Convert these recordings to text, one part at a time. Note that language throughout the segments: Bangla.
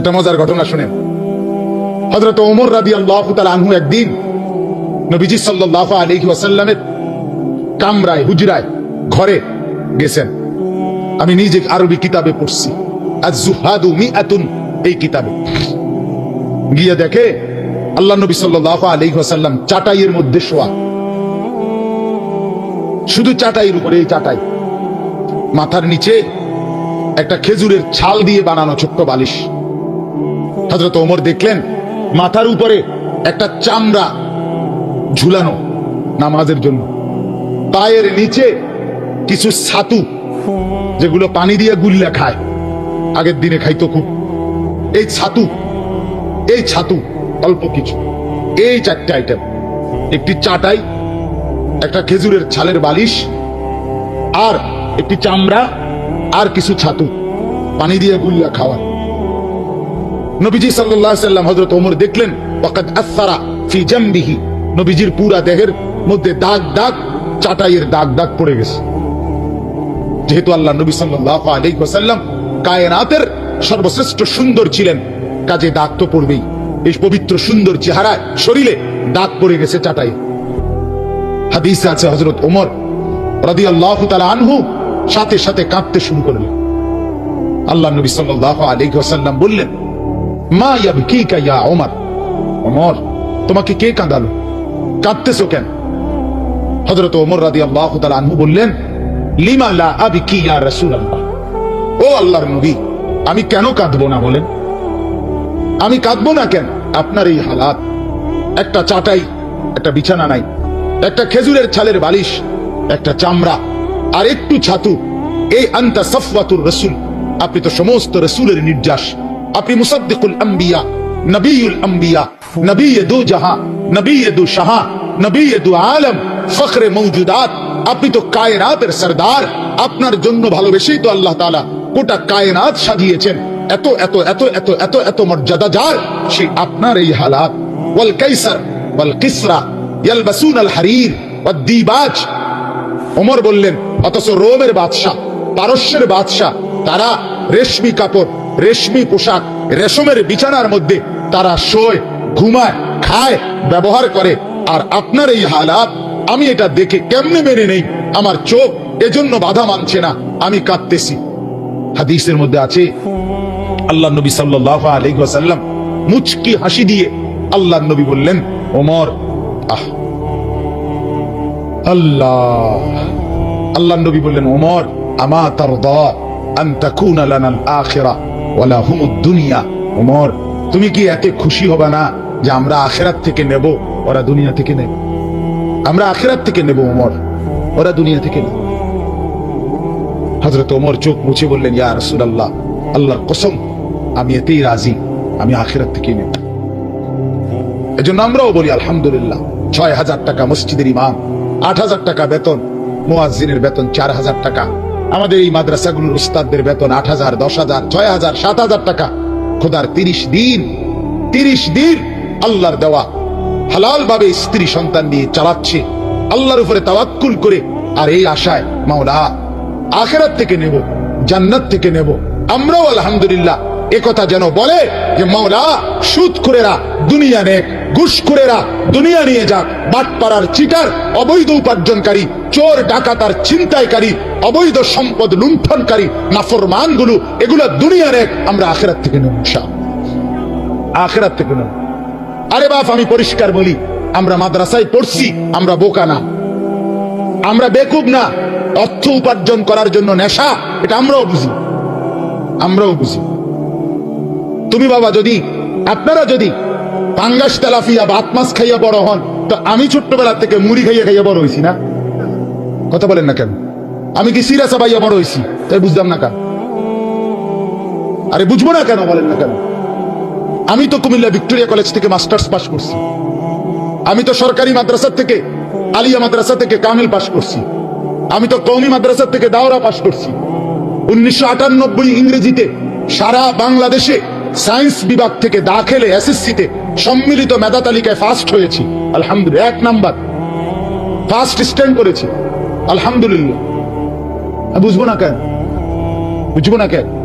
একটা মজার ঘটনা শুনেন। হজরত ওমর রাদি আল্লাহ আনহু একদিন নবীজি সাল্লাহ আলহি ওয়াসাল্লামের কামরায়, হুজরায় ঘরে গেছেন। আমি নিজে আরবি কিতাবে পড়ছি। এই কিতাবে। গিয়ে দেখে আল্লাহ নবী সাল্লাহ আলহি ওয়াসাল্লাম চাটাইয়ের মধ্যে শোয়া। শুধু চাটাইয়ের উপরে এই চাটাই। মাথার নিচে একটা খেজুরের ছাল দিয়ে বানানো ছোট্ট বালিশ। হজরত ওমর দেখলেন, মাথার উপরে একটা চামড়া ঝুলানো নামাজের জন্য। পায়ের নিচে কিছু ছাতু, যেগুলো পানি দিয়ে গুল্লা খায়। আগের দিনে খাইতো খুব। এই ছাতু এই ছাতু, অল্প কিছু। এই চারটে আইটেম একটি চাটাই, একটা খেজুরের ছালের বালিশ, আর একটি চামড়া, আর কিছু ছাতু। পানি দিয়ে গুল্লা খাওয়া। নবীজি সাল্লাম হযরত ওমর দেখলেন নবীজির পুরা দেহের মধ্যে দাগ দাগ, চাটাইয়ের দাগ দাগ পড়ে গেছে। যেহেতু আল্লাহ নবী ওয়াসাল্লাম কায়নাতের সর্বশ্রেষ্ঠ সুন্দর ছিলেন, কাজে দাগ তো পড়বেই। এই পবিত্র সুন্দর চেহারায়, শরীরে দাগ পড়ে গেছে চাটাই হাদিস আছে হজরত ওমর রাদিয়াল্লাহু তাআলা আনহু সাথে সাথে কাঁদতে শুরু করলেন। আল্লাহ নবী সাল্লাল্লাহু আলাইহি ওয়াসাল্লাম বললেন মা ইয়াবকিকা ইয়া ওমর? ওমর, তোমাকে কে কাঁদালো? কাঁদতেছো কেন? হযরত ওমর রাদিয়াল্লাহু তাআলা আনহু বললেন, লিমা লা আবকি ইয়া রাসূলুল্লাহ? ও আল্লাহর নবী, আমি কেন কাঁদবো না বলেন? আমি কাঁদবো না কেন? আপনার এই হালাত। একটা চাটাই, একটা বিছানা নাই, একটা খেজুরের ছালের বালিশ, একটা চামড়া, আর একটু ছাতু। এই আন্তা সফওয়াতুর রসুল, আপনি তো সমস্ত রসুলের নির্যাস। আপনি মুসাদ্দিকুল আম্বিয়া নবীল আম্বিয়া নবী দু জাহাঁ নবী দু শাহা নবী দু আলম, ফখরে মৌজুদাত। আপনি তো কায়নাতের সরদার। আপনার জন্য ভালোবেসেই তো আল্লাহ তাআলা গোটা কায়নাত সাজিয়েছেন। এত এত এত এত এত এত মর্যাদা যার, সেই আপনার এই হালাত। ওয়াল কাইসার, ওয়াল কিসরা, ইয়ালবাসুন আল হারির, ওয়াদ দিবাজ। ওমর বললেন, অথচ রোমের বাদশাহ, পারস্যের বাদশাহ, তারা রেশমি কাপড় রেশমি পোশাক রেশমের বিছানার মধ্যে তারা শোয়, ঘুমায়, খায়, ব্যবহার করে। আর আপনার এই হালাত, আমি এটা দেখে কেমনে মেনে নেই? আমার চোখ এজন্য বাধা মানছে না, আমি কাঁদতেছি। হাদিসের মধ্যে আছে আল্লাহ নবী সাল্লাল্লাহু আলাইহি মুচকি হাসি দিয়ে আল্লাহ নবী বললেন, ওমর, আহ, আল্লাহ। আল্লাহ নবী বললেন, ওমর, আমা তারদা আন তাকুনা লানাল আখিরা ওয়ালা হুমুদ দুনিয়া। ওমর, তুমি কি এত খুশি হবে না যে আমরা আখিরাত থেকে নেব? ওরা দুনিয়া থেকে নেব। আমরা আখিরাত থেকে নেব, ওমর। ওরা দুনিয়া থেকে নেব। হযরত ওমর চোখ মুছে বললেন, ইয়া রাসূলুল্লাহ, আল্লাহর কসম, আমি এতেই রাজি, আমি আখিরাত থেকে নেব। এজন্য আমরাও বলি, আলহামদুলিল্লাহ, ছয় হাজার টাকা মসজিদের ইমাম, আট হাজার টাকা বেতন, মুয়াজ্জিনের বেতন চার হাজার টাকা আমাদের এই মাদ্রাসাগুলোর উস্তাদদের বেতন আট হাজার, দশ হাজার, ছয় হাজার, সাত হাজার টাকা। খোদার তিরিশ দিন তিরিশ দিন আল্লাহর দেওয়া হালাল ভাবে স্ত্রী সন্তান নিয়ে চালাচ্ছে। আল্লাহর উপরে তাওয়াক্কুল করে, আর এই আশায় মাওলা আখেরাত থেকে নেব, জান্নাত থেকে নেব। আমরাও আলহামদুলিল্লাহ একথা যেন বলে যে মাওলা, সুদ করেরা দুনিয়া নে ঘুষ করেরা দুনিয়া নিয়ে যাক, বাটপাড়ার চিটার, অবৈধ উপার্জনকারী, চোর, ডাকাতার, ছিনতাইকারী, অবৈধ সম্পদ লুণ্ঠনকারী নাফরমানগুলো এগুলো দুনিয়া নে আমরা আখেরাত থেকে নেব। আখেরাত থেকে নেব। আরে বাপ, আমি পরিষ্কার বলি, আমরা মাদ্রাসায় পড়ছি, আমরা বোকা না। আমরা বেকুব না। অর্থ উপার্জন করার জন্য নেশা, এটা আমরাও বুঝি। আমরাও বুঝি। তুমি বাবা যদি, আপনারা যদি পাঙ্গাস তেলাফিয়া ভাত মাছ খাইয়া বড় হন, তো আমি ছোট্টবেলা থেকে মুড়ি খাইয়া খাইয়া বড় হয়েছি না? কথা বলেন না কেন? আমি কি সিরা চাবাইয়া বড় হয়েছি তাই বুঝলাম না কেন? আরে বুঝব না কেন বলেন না কেন? আমি তো কুমিল্লা ভিক্টোরিয়া কলেজ থেকে মাস্টার্স পাস করছি। আমি তো সরকারি মাদ্রাসা থেকে, আলিয়া মাদ্রাসা থেকে কামিল পাস করছি। আমি তো কৌমি মাদ্রাসা থেকে দাওরা পাস করছি। উনিশশো আটানব্বই ইংরেজিতে সারা বাংলাদেশে সায়েন্স বিভাগ থেকে দাখেলে এসএসসিতে সম্মিলিত মেধা তালিকায় ফার্স্ট হয়েছি। আলহামদুলিল্লাহ, এক নাম্বার। ফার্স্ট স্ট্যান্ড করেছি। আলহামদুলিল্লাহ। বুঝব না কেন? বুঝব না কেন?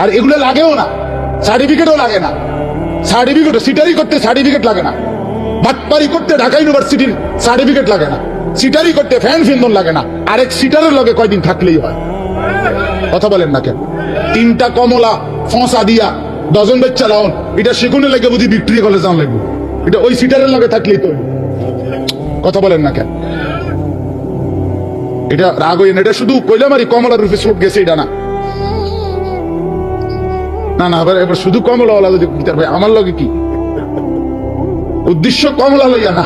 আর এগুলো লাগেও না। সার্টিফিকেটও লাগে না। সার্টিফিকেট সিটারি করতে সার্টিফিকেট লাগে না। বাটপারি করতে ঢাকা ইউনিভার্সিটির সার্টিফিকেট লাগে না। সিটারি করতে ফ্যান ফিন্দন লাগে না। আরেক সিটারের লগে কয়দিন থাকলেই হয়। কথা বলেন না কেন? তিনটা কমলা ফসা দিয়া ডজন বেচ্চা লাউন এটা সেগুনে লাগে বুঝি ভিক্টোরিয়া কলেজ যাওয়া লাগবে। এটা ওই সিটারের লগে থাকলেই তো কথা বলেন না কেন? এটা রাগ হইন এটা শুধু কইলামারি কমলার রূপে সুট গেছে, এটা না। না না, এবার এবার শুধু কমলাওয়ালা যদি বিচার ভাই আমার লগে কি? উদ্দেশ্য কমলা লইয়া না।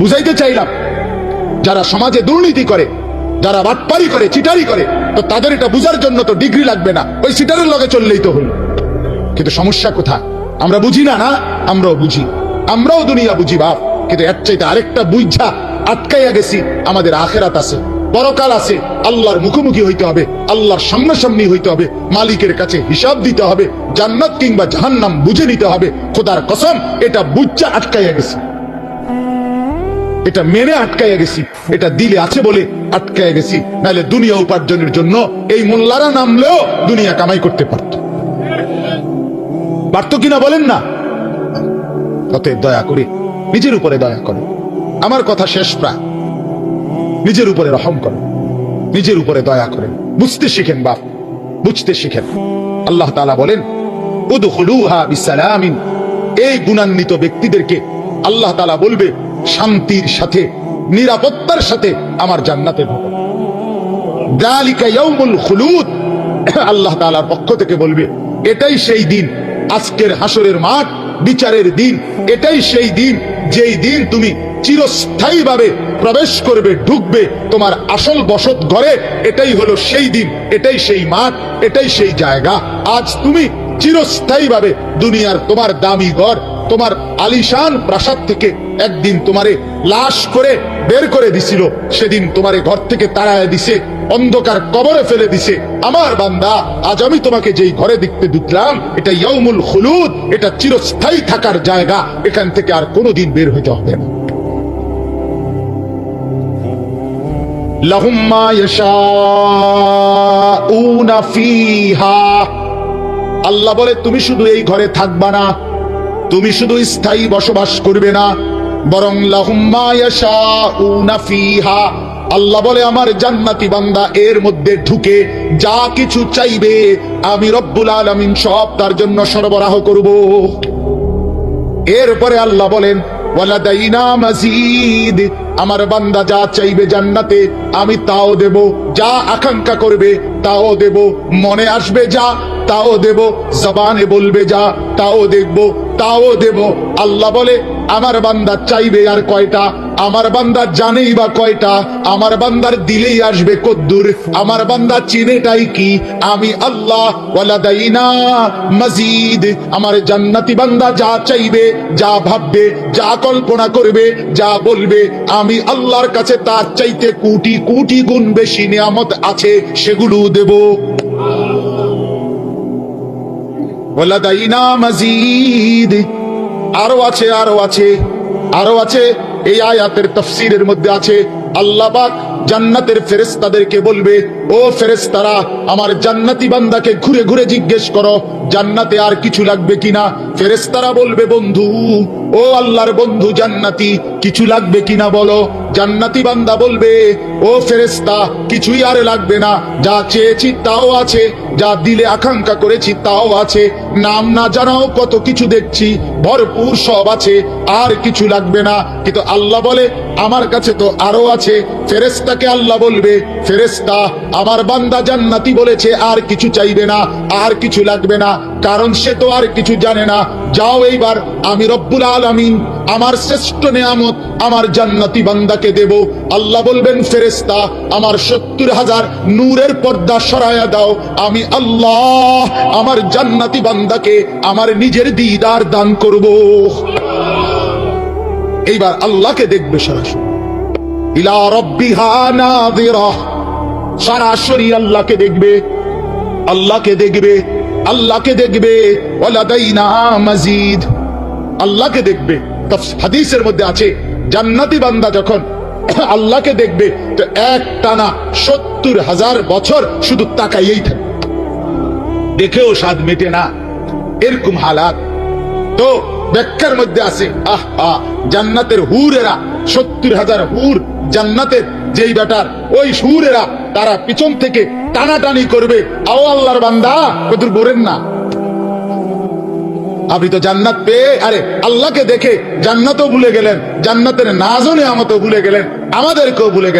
বুঝাইতে চাইলাম, যারা সমাজে দুর্নীতি করে, যারা বাটপারি করে, চিটারি করে তো তাদের এটা বুঝার জন্য তো ডিগ্রি লাগবে না। ওই সিটারের লগে চললেই তো হলো। কিন্তু সমস্যা কোথায়? আমরা বুঝি না না, আমরাও বুঝি। আমরাও দুনিয়া বুঝি বাপ। কিন্তু এর চাইতে আরেকটা বুঝা আটকাইয়া গেছি, আমাদের আখেরাত আছে। পরকাল আছে, আল্লাহর মুখোমুখি হইতে হবে, আল্লাহর সামনাসামনি হইতে হবে, মালিকের কাছে হিসাব দিতে হবে, জান্নাত কিংবা জাহান্নাম বুঝে নিতে হবে। খোদার কসম, এটা বুঝা আটকাইয়া গেছি। এটা মেনে আটকাইয়া গেছি। এটা দিলে আছে বলে আটকাইয়া গেছি। নাহলে দুনিয়া উপার্জনের জন্য এই মোল্লারা নামলেও দুনিয়া কামাই করতে পারত। পারত কিনা বলেন না? অতএব দয়া করে নিজের উপরে দয়া করে। আমার কথা শেষ প্রায় নিজের উপরে রহম করেন নিজের উপরে দয়া করেন। বুঝতে শিখেন বাপ। বুঝতে শিখেন। আল্লাহ তালা বলেন এই গুণান্বিত ব্যক্তিদেরকে আল্লাহ তালা বলবে শান্তির সাথে, নিরাপত্তার সাথে আমার জান্নাতে ঢোকো যালিকা ইয়াউমুল খুলুদ। আল্লাহ তাআলার পক্ষ থেকে বলবে, এটাই সেই দিন, আজকের হাসরের মাঠ, বিচারের দিন, এটাই সেই দিন, যেই দিন তুমি চিরস্থায়ীভাবে প্রবেশ করবে, ঢুকবে তোমার আসল বসত ঘরে, এটাই হলো সেই দিন, এটাই সেই মাঠ, এটাই সেই জায়গা। আজ তুমি চিরস্থায়ীভাবে দুনিয়ার তোমার দামি ঘর তোমার আলিশান প্রাসাদ থেকে একদিন তোমারে লাশ করে বের করে দিছিল। সেদিন তোমারে ঘর থেকে তাড়ায় দিছে, অন্ধকার কবরে ফেলে দিছে। আমার বান্দা, আজ আমি তোমাকে যেই ঘরে দেখতে দিলাম এটা ইয়াউমুল খুলুদ, এটা চিরস্থায়ী থাকার জায়গা, এখান থেকে আর কোনোদিন বের হইতে হবে না। আল্লাহ বলে, তুমি শুধু এই ঘরে থাকবা না তুমি শুধু স্থায়ী বসবাস করবে না, বরং ফিহা আল্লাহ বলে, আমার জান্নাতি বান্দা এর মধ্যে ঢুকে যা কিছু চাইবে আমি রব্বুল আলামিন সব তার জন্য সরবরাহ করব। এরপরে আল্লাহ বলেন আমার বান্দা যা চাইবে জান্নাতে আমি তাও দেব, যা আকাঙ্ক্ষা করবে তাও দেব, মনে আসবে যা, তাও দেব, জবানে বলবে যা, তাও দেখব তাও দেব। আল্লাহ বলে, আমার বান্দা চাইবে আর কয়টা? আমার বান্দা জানেই বা কয়টা? আমার বান্দার দিলেই আসবে কদ্দুর। আমার বান্দা চিনেটাই কি? আমি আল্লাহ মজিদ। আমার জান্নাতি বান্দা যা চাইবে, যা ভাববে, যা কল্পনা করবে, যা বলবে, আমি আল্লাহর কাছে তার চাইতে কোটি কোটি গুণ বেশি নিয়ামত আছে সেগুলো দেব। আরও আছে আরও আছে আরও আছে। এই আয়াতের তফসিরের মধ্যে আছে, আল্লাহ পাক জান্নাতের ফেরেশতাদেরকে বলবে, ও ফেরেশতারা, আমার জান্নাতি বান্দাকে ঘুরে ঘুরে জিজ্ঞেস করো, জান্নাতে আর কিছু লাগবে কিনা? ফেরেশতারা বলবে, বন্ধু, ও আল্লাহর বন্ধু জান্নাতি, কিছু লাগবে কিনা বলো? জান্নাতি বান্দা বলবে, ও ফেরেশতা, কিছুই আর লাগবে না, যা চেয়েছি তাও আছে যা দিলে আকাঙ্ক্ষা করেছি তাও আছে। নাম না জানাও, কত কিছু দেখছি, ভরপুর সব আছে, আর কিছু লাগবে না। কিন্তু আল্লাহ বলে আমার কাছে তো আরও আছে ফেরেস্তাকে আল্লাহ বলবে ফেরেস্তা আমার বান্দা জান্নাতি বলেছে, আর কিছু চাইবে না, আর কিছু লাগবে না, কারণ সে তো আর কিছু জানে না। যাও এইবার, আমি রব্বুল আলামিন আমার শ্রেষ্ঠ নিয়ামত আমার জান্নাতি বান্দাকে দেব। আল্লাহ বলবেন ফেরেস্তা আমার সত্তর হাজার নূরের পর্দা সরায়া দাও। আমি আল্লাহ আমার জান্নাতি বান্দাকে, আমার নিজের দিদার দান করব। এইবার আল্লাহকে দেখবে সরাসরি। সরাসরি আল্লাহকে দেখবে। আল্লাহকে দেখবে। আল্লাহকে দেখবে। ওয়ালাদাইনা আল্লাহকে দেখবে। হাদিসের মধ্যে আছে, জান্নাতি বান্দা যখন আল্লাহকে দেখবে, তো এক টানা সত্তর হাজার বছর শুধু তাকাইয়েই থাকবে দেখেও স্বাদ মেটে না। এরকম হালাত। তো ব্যাখ্যার মধ্যে আছে আহ আহ, জান্নাতের হুরেরা, সত্তর হাজার হুর জান্নাতের যেই বেটার, ওই সুরেরা তারা পিছন থেকে টানাটানি করবে। আও আল্লাহর বান্দা, কদুর বলেন না। আপনি তো জান্নাত পেয়ে, আরে, আল্লাহকে দেখে জান্নাতও ভুলে গেলেন, জান্নাতের নাজনে আমতো ভুলে গেলেন, আমাদেরকেও ভুলে গেলেন।